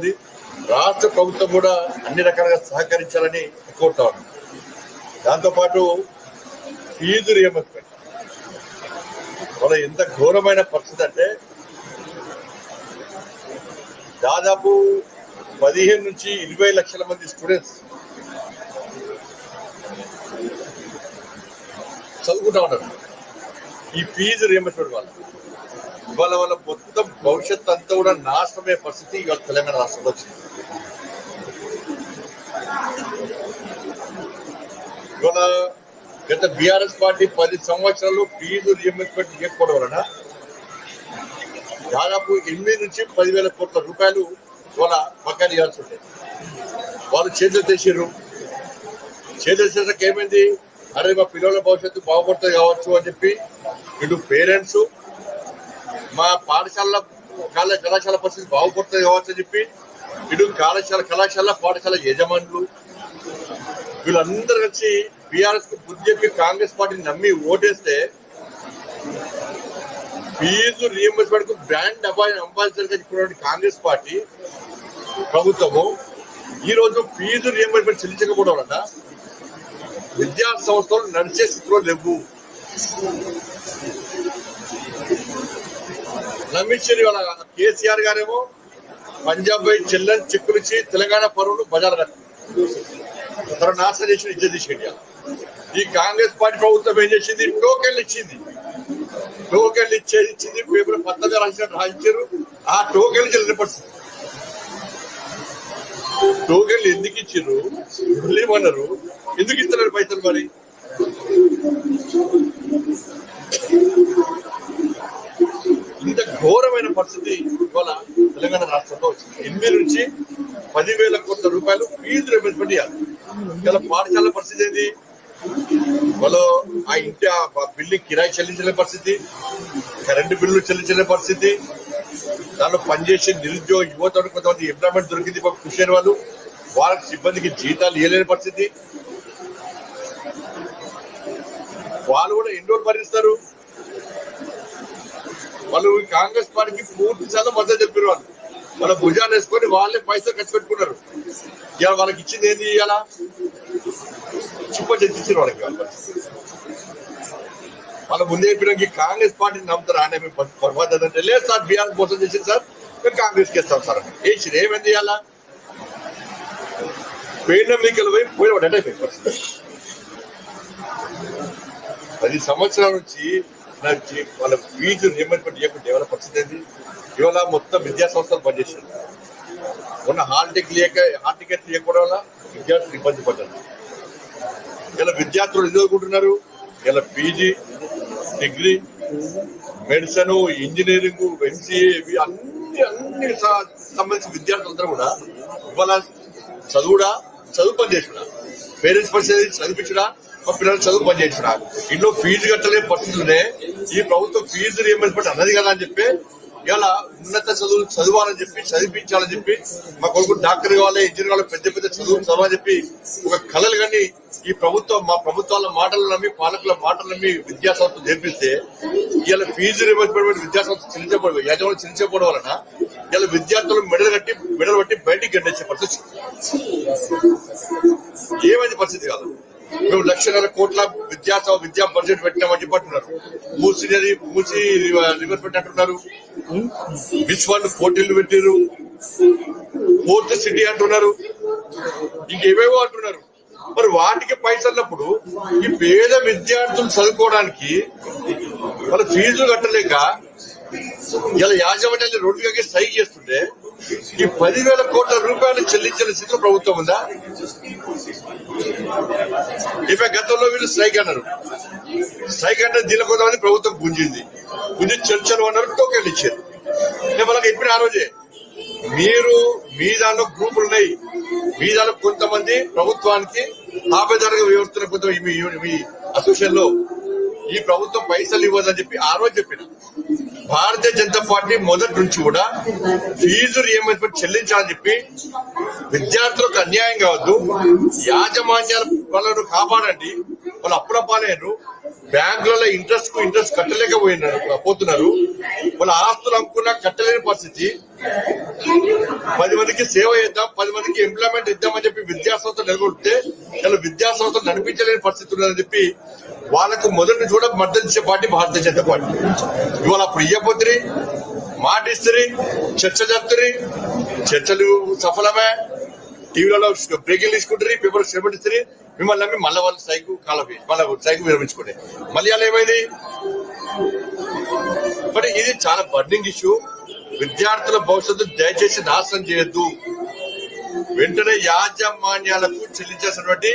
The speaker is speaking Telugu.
ఉంది. రాష్ట్ర ప్రభుత్వం కూడా అన్ని రకాలుగా సహకరించాలని కోరుతా ఉన్నాం. దాంతోపాటు ఫీజు రియంబర్స్మెంట్. మన ఎంత ఘోరమైన పరిస్థితి అంటే దాదాపు పదిహేను నుంచి ఇరవై లక్షల మంది స్టూడెంట్స్ చదువుకుంటా ఉన్నారు. ఈ ఫీజు రియంబర్స్మెంట్ వల్ల. ఇవాళ వాళ్ళ మొత్తం భవిష్యత్ అంతా కూడా నాశనమే పరిస్థితి ఇవాళ తెలంగాణ రాష్ట్రంలో వచ్చింది. ఇవాళ గత బీఆర్ఎస్ పార్టీ పది సంవత్సరాలు ఫీజు రియంబర్స్మెంట్ ఇవ్వకపోవడం వలన దాదాపు ఎనిమిది నుంచి పదివేల కోట్ల రూపాయలు ఇవాళ పక్కన ఇవ్వాల్సి ఉంటాయి వాళ్ళు చేతులు తెచ్చిర్రు చేతులు చేసాక ఏమైంది? అరే మా పిల్లల భవిష్యత్తు బాగుపడుతుంది కావచ్చు అని చెప్పి ఇటు పేరెంట్స్ మా పాఠశాల కళాశాల పరిస్థితి బాగుపడుతుంది కావచ్చు అని చెప్పి ఇటు కళాశాల కళాశాల పాఠశాల యజమానులు వీళ్ళందరూ కలిసి బీఆర్ఎస్కు బుద్ధి చెప్పి కాంగ్రెస్ పార్టీని నమ్మి ఓటేస్తే ఫీజు రియంబర్స్మెంట్కు బ్రాండ్ అంబాసిడర్గా చెప్పినటువంటి కాంగ్రెస్ పార్టీ ప్రభుత్వము ఈ రోజు ఫీజు రియంబర్స్మెంట్ చెల్లించకపోవడం వల్ల విద్యా సంస్థలు నడిచే స్థితిలో లేవు. నమ్మించేది వాళ్ళ కేసీఆర్ గారేమో పంజాబ్ పోయి చెల్లని చెక్కులిచ్చి తెలంగాణ పరువులు బజార్ కట్టారు నాశనం చేసిన ఇజ్జత్ తీసేయండి ఈ కాంగ్రెస్ పార్టీ ప్రభుత్వం ఏం చేసింది? టోకెన్లు ఇచ్చింది. టోకెన్లు ఇచ్చేది ఇచ్చింది పేపర్ పద్ధతి రాసినట్టు రాయించారు. ఆ టోకెన్లు చెల్లిపడుతుంది టోకెన్లు ఎందుకు ఇచ్చారు? ఏమన్నారు ఎందుకు ఇస్తున్నారు పైసలు మరి? ఇంత ఘోరమైన పరిస్థితి ఇవాళ తెలంగాణ రాష్ట్రంలో వచ్చింది. ఎనిమిది నుంచి పదివేల కోట్ల రూపాయలు ఫీజు రియంబర్స్మెంట్ ఇవ్వాలి ఇలా పాఠశాల పరిస్థితి ఏంది? వాళ్ళు ఆ ఇంటి ఆ బిల్డింగ్ కిరాయి చెల్లించలేని పరిస్థితి. కరెంటు బిల్లు చెల్లించలే పరిస్థితి. దానిలో పనిచేసే నిరుద్యోగ యువత కొంతమంది ఎంప్లాయ్మెంట్ దొరికింది కృషి అయిన వాళ్ళు. వాళ్ళకి సిబ్బందికి జీతాలు ఇవ్వలేని పరిస్థితి. వాళ్ళు కూడా ఎన్ని రోజులు భరిస్తారు? వాళ్ళు ఈ కాంగ్రెస్ పార్టీకి పూర్తి శాతం మద్దతు చెప్పారు వాళ్ళు. వాళ్ళ భుజాలు వేసుకొని వాళ్ళే పైసలు ఖర్చు పెట్టుకున్నారు. ఇవాళ వాళ్ళకి ఇచ్చింది ఏంది ఇవాళ? చుప్ప చెల్లించారు వాళ్ళకి వాళ్ళ ముందే చెప్పినాక కాంగ్రెస్ పార్టీని నమ్ముతారు అనే మేము అంటే లేదు సార్ బీఆర్ మోసం చేసింది సార్. మేము కాంగ్రెస్కి ఇస్తాం సార్ అని. వేసింది ఏమైంది ఇవాళ? పోయిన మీకలు పోయి పోయిన వాడు అంటే పది సంవత్సరాల నుంచి వాళ్ళ ఫీజు రియంబర్స్మెంట్ చేయకుండా ఎవరి పరిస్థితి ఏంది? ఇవాళ మొత్తం విద్యా సంస్థలు పనిచేసారు ఉన్న హాల్ టికెట్ లేక హాల్ టికెట్ లేకపోవడం వల్ల విద్యార్థులు ఇబ్బంది పడ్డారు. ఇలా విద్యార్థులు ఎదుర్కొంటున్నారు ఇలా PG degree medicine engineering MCA ఇవి అన్ని అన్ని సంబంధించిన విద్యార్థులందరూ కూడా ఇవాళ చదువుడా చదువు పని చేసుడా పేరెంట్స్ పరిస్థితి చదివించడా మా పిల్లలు చదువు పని చేయించడా ఇంట్లో ఫీజు కట్టలేని పరిస్థితులనే ఈ ప్రభుత్వం ఫీజు రియంబర్స్మెంట్ అన్నది కదా అని చెప్పి ఇలా ఉన్నత చదువులు చదవాలని చెప్పి చదివించాలని చెప్పి మా కొడుకు డాక్టర్ కావాలి ఇంజనీర్ కావాలి పెద్ద పెద్ద చదువులు చదవాలని చెప్పి ఒక కళలు కానీ ఈ ప్రభుత్వం మా ప్రభుత్వాల మాటలు నమ్మి పాలకుల మాటలు నమ్మి విద్యా సంస్థ చేపిస్తే ఇలా ఫీజు రియంబర్స్మెంట్ విద్యా సంస్థ చెల్లించబడి యజమాని చెల్లించకపోవడం వలన ఇలా విద్యార్థులు మెడలు కట్టి మెడలు కట్టి బయటికి గడ్డించే పరిస్థితి. ఏమైంది పరిస్థితి కాదు. మేము లక్షన్నర కోట్ల విద్యా విద్యా బడ్జెట్ పెట్టామని చెప్పంటున్నారు మూసి నది మూసి రివర్ పెట్టంటున్నారు విశ్వాళ్ళు పోటీలు పెట్టారు ఫోర్త్ సిటీ అంటున్నారు. ఇంకేవేవో అంటున్నారు. మరి వాటికి పైసన్నప్పుడు ఈ పేద విద్యార్థులు చదువుకోవడానికి వాళ్ళ ఫీజులు కట్టలేక ఇలా యాజమాన్యాన్ని రోడ్డుకి స్ట్రైక్ చేస్తుంటే ఈ పదివేల కోట్ల రూపాయలు చెల్లించిన స్థితిలో ప్రభుత్వం ఉందా? ఇక గతంలో వీళ్ళు స్ట్రైక్ అన్నారు. స్ట్రైక్ అంటే దీని కొంతమంది ప్రభుత్వం గుంజింది. గుంజి చర్చలు అన్నారు టోకెన్లు ఇచ్చారు. నేను వాళ్ళకి చెప్పిన ఆ రోజే మీరు మీ దానిలో గ్రూపులు ఉన్నాయి. మీ దానిలో కొంతమంది ప్రభుత్వానికి ఆపేదారుగా వివరిస్తున్న కొంత మీ అసోసియేషన్లో ఈ ప్రభుత్వం పైసలు ఇవ్వదని చెప్పి ఆ రోజు చెప్పిన. భారతీయ జనతా పార్టీ మొదటి నుంచి కూడా ఫీజు రియంబర్స్మెంట్ చెల్లించాలని చెప్పి విద్యార్థులకు అన్యాయం కావద్దు. యాజమాన్యాల వాళ్ళను కాపాడండి. వాళ్ళు అప్పుల పాలేరు బ్యాంకులలో ఇంట్రెస్ట్కు ఇంట్రెస్ట్ కట్టలేకపోయినారు పోతున్నారు. వాళ్ళ ఆస్తులు అమ్ముకున్నా కట్టలేని పరిస్థితి. పది మందికి సేవ చేద్దాం పది మందికి ఎంప్లాయ్మెంట్ ఇద్దామని చెప్పి విద్యాసంస్థలు నెలకొల్పితే ఇలా విద్యా నడిపించలేని పరిస్థితి ఉందని చెప్పి వాళ్ళకు మొదటి నుంచి కూడా మద్దతు ఇచ్చే పార్టీ భారతీయ జనతా పార్టీ. ఇవాళ అప్పుడు మాటిస్త్రి మాట ఇస్తుంది చర్చ జరుపుతుంది చర్చలు సఫలమే. టీవీలలో బ్రేకింగ్ తీసుకుంటారు పేపర్ శ్రమ మిమ్మల్ని నమ్మి మళ్ళీ వాళ్ళు సైకు కాలపి మళ్ళీ సైకు విరమించుకోండి మళ్ళీ అలా ఏమైంది? బట్ ఇది చాలా బర్నింగ్ ఇష్యూ విద్యార్థుల భవిష్యత్తు దయచేసి నాశనం చేయొద్దు. వెంటనే యాజమాన్యాలకు చెల్లించాల్సినటువంటి